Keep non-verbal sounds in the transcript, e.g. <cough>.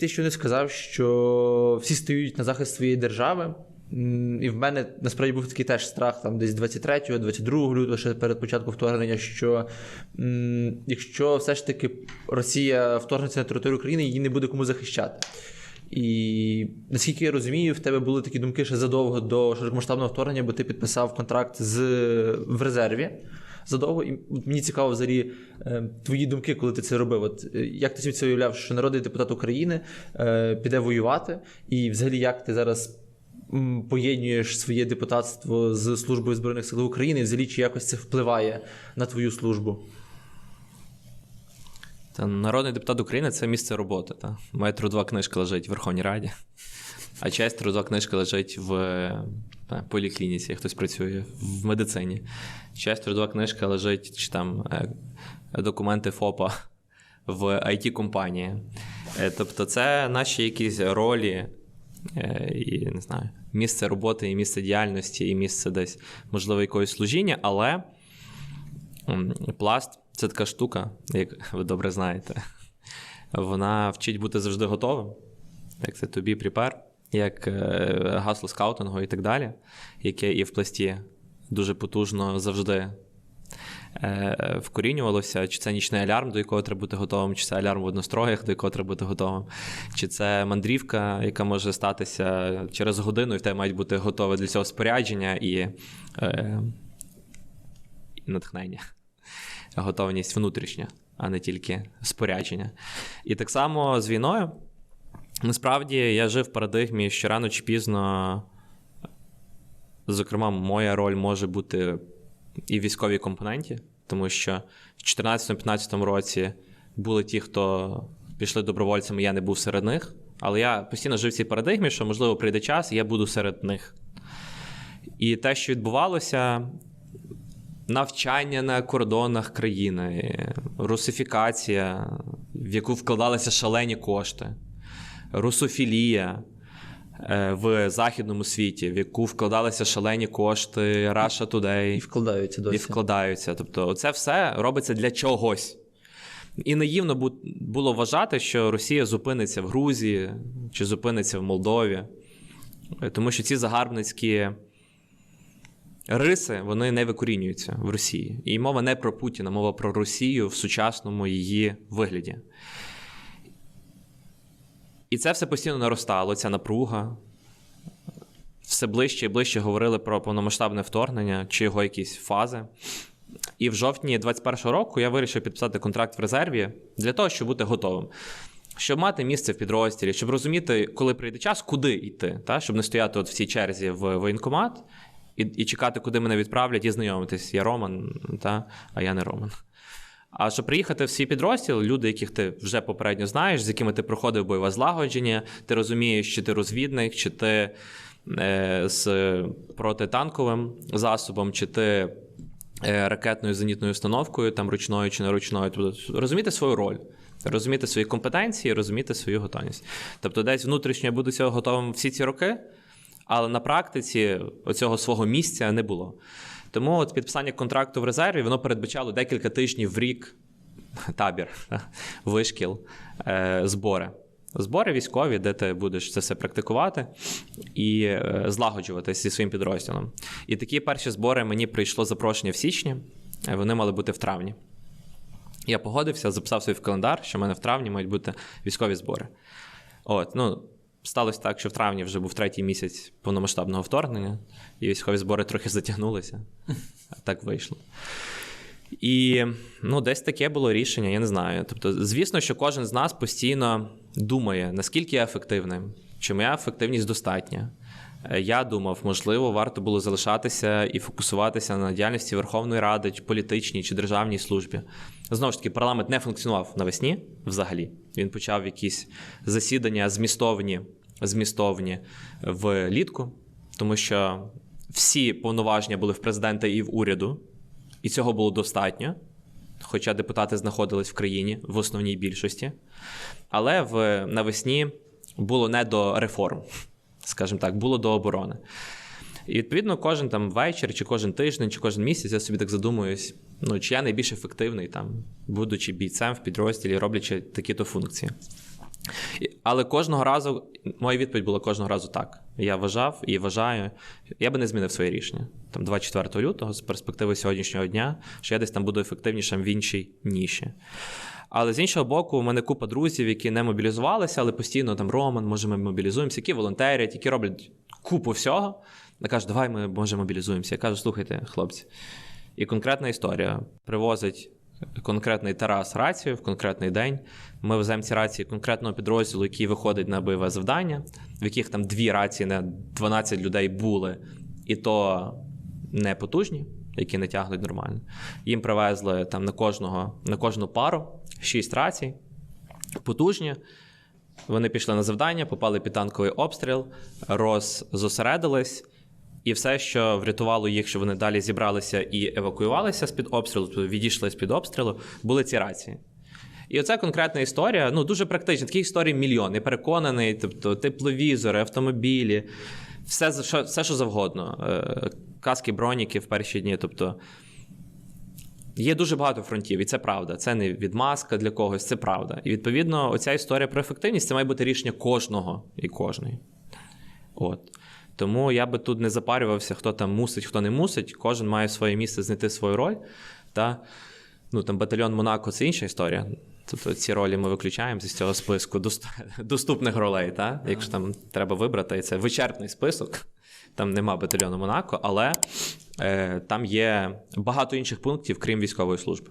Ти ще не сказав, що всі стають на захист своєї держави. І в мене насправді був такий теж страх, там десь 23-го, 22 лютого, ще перед початком вторгнення, що якщо все ж таки Росія вторгнеться на територію України, її не буде кому захищати. І наскільки я розумію, в тебе були такі думки ще задовго до широкомасштабного вторгнення, бо ти підписав контракт з, в резерві задовго. І мені цікаво взагалі е, твої думки, коли ти це робив. От е, як ти собі це уявляв, що народний депутат України е, піде воювати, і взагалі як ти зараз поєднуєш своє депутатство з службою збройних сил України, і взагалі чи якось це впливає на твою службу? Та народний депутат України це місце роботи. Та? Моя трудова книжка лежить в Верховній Раді, а честь трудова книжка лежить в е, поліклініці, хтось працює в медицині. Честь трудова книжка лежить чи там е, документи ФОПа в it компанії Е, Тобто, це наші якісь ролі. І не знаю, місце роботи, і місце діяльності, і місце десь, можливо, якогось служіння, але пласт це така штука, як ви добре знаєте. Вона вчить бути завжди готовим, як це тобі припер, як е, гасло скаутингу і так далі, яке і в пласті дуже потужно завжди е, вкорінювалося. Чи це нічний алярм, до якого треба бути готовим, чи це алярм в одностроях, до якого треба бути готовим, чи це мандрівка, яка може статися через годину, і в тебе мають бути готове для цього спорядження і, е, і натхнення готовність внутрішня, а не тільки спорядження. І так само з війною. Насправді я жив в парадигмі, що рано чи пізно, зокрема, моя роль може бути і в військовій компоненті, тому що в 2014-2015 році були ті, хто пішли добровольцями, я не був серед них. Але я постійно жив в цій парадигмі, що, можливо, прийде час, і я буду серед них. І те, що відбувалося, навчання на кордонах країни, русифікація, в яку вкладалися шалені кошти, русофілія е, в західному світі, в яку вкладалися шалені кошти, Russia І вкладаються досі. і вкладаються. Тобто, це все робиться для чогось. І наївно було вважати, що Росія зупиниться в Грузії чи зупиниться в Молдові, Е, тому що ці загарбницькі риси вони не викорінюються в Росії. І мова не про Путіна, мова про Росію в сучасному її вигляді. І це все постійно наростало, ця напруга. Все ближче і ближче говорили про повномасштабне вторгнення чи його якісь фази. І в жовтні 21-го року я вирішив підписати контракт в резерві для того, щоб бути готовим. Щоб мати місце в підрозділі, щоб розуміти, коли прийде час, куди йти, та? щоб не стояти от в цій черзі в воєнкомат і, і чекати, куди мене відправлять, і знайомитись. Я Роман, та? а я не Роман. А щоб приїхати в свій підрозділ, люди, яких ти вже попередньо знаєш, з якими ти проходив бойове злагодження, ти розумієш, чи ти розвідник, чи ти е, з протитанковим засобом, чи ти е, ракетною зенітною установкою, там ручною чи не ручною. Тобто розуміти свою роль, розуміти свої компетенції, розуміти свою готовність. Тобто, десь внутрішньо я буду цього готовим всі ці роки, але на практиці оцього свого місця не було. Тому от підписання контракту в резерві воно передбачало декілька тижнів в рік табір, <laughs> вишкіл, е, збори. Збори військові, де ти будеш це все практикувати і е, злагоджуватися зі своїм підрозділом. І такі перші збори мені прийшло запрошення в січні, е, вони мали бути в травні. Я погодився, записав собі в календар, що в мене в травні мають бути військові збори. От, ну, сталося так, що в травні вже був третій місяць повномасштабного вторгнення, і військові збори трохи затягнулися. Так вийшло. І ну, десь таке було рішення, я не знаю. Тобто, звісно, що кожен з нас постійно думає, наскільки я ефективним, чи моя ефективність достатня. Е, Я думав, можливо, варто було залишатися і фокусуватися на діяльності Верховної Ради, чи політичній чи державній службі. Знову ж таки, парламент не функціонував навесні взагалі. Він почав якісь засідання змістовні, змістовні влітку, тому що всі повноваження були в президента і в уряду, і цього було достатньо. Хоча депутати знаходились в країні в основній більшості. Але в навесні було не до реформ, скажімо так, було до оборони. І відповідно, кожен там вечір, чи кожен тиждень, чи кожен місяць я собі так задумуюсь, ну чи я найбільш ефективний там, будучи бійцем в підрозділі, роблячи такі-то функції. Але кожного разу, моя відповідь була кожного разу так. Я вважав і вважаю, я би не змінив своє рішення. Там 24 лютого, з перспективи сьогоднішнього дня, що я десь там буду ефективнішим в іншій ніші. Але з іншого боку, у мене купа друзів, які не мобілізувалися, але постійно там Роман, може, ми мобілізуємося, які волонтерять, які роблять купу всього. Вони кажуть, давай ми може мобілізуємося. Я кажу, слухайте, хлопці. І конкретна історія привозить конкретний Тарас рацію в конкретний день. Ми веземо ці рації конкретного підрозділу, який виходить на бойове завдання, в яких там дві рації на 12 людей були, і то не потужні, які не тягнуть нормально. Їм привезли там на кожного на кожну пару шість рацій, потужні. Вони пішли на завдання, попали під танковий обстріл, роззосередились, і все, що врятувало їх, що вони далі зібралися і евакуювалися з-під обстрілу, тобто відійшли з-під обстрілу, були ці рації. І оце конкретна історія, ну дуже практична. Таких історій мільйон. Я переконаний, тобто тепловізори, автомобілі, все, що, все що завгодно. Е, Каски, броніки в перші дні. Тобто Є дуже багато фронтів, і це правда. Це не відмазка для когось, це правда. І відповідно, оця історія про ефективність це має бути рішення кожного і кожної. От. Тому я би тут не запарювався, хто там мусить, хто не мусить. Кожен має своє місце знайти свою роль. Та, ну, там, батальйон Монако це інша історія. Тобто ці ролі ми виключаємо з цього списку <laughs> доступних ролей. Та? Якщо там треба вибрати, і це вичерпний список. Там нема батальйону Монако, але е, там є багато інших пунктів, крім військової служби.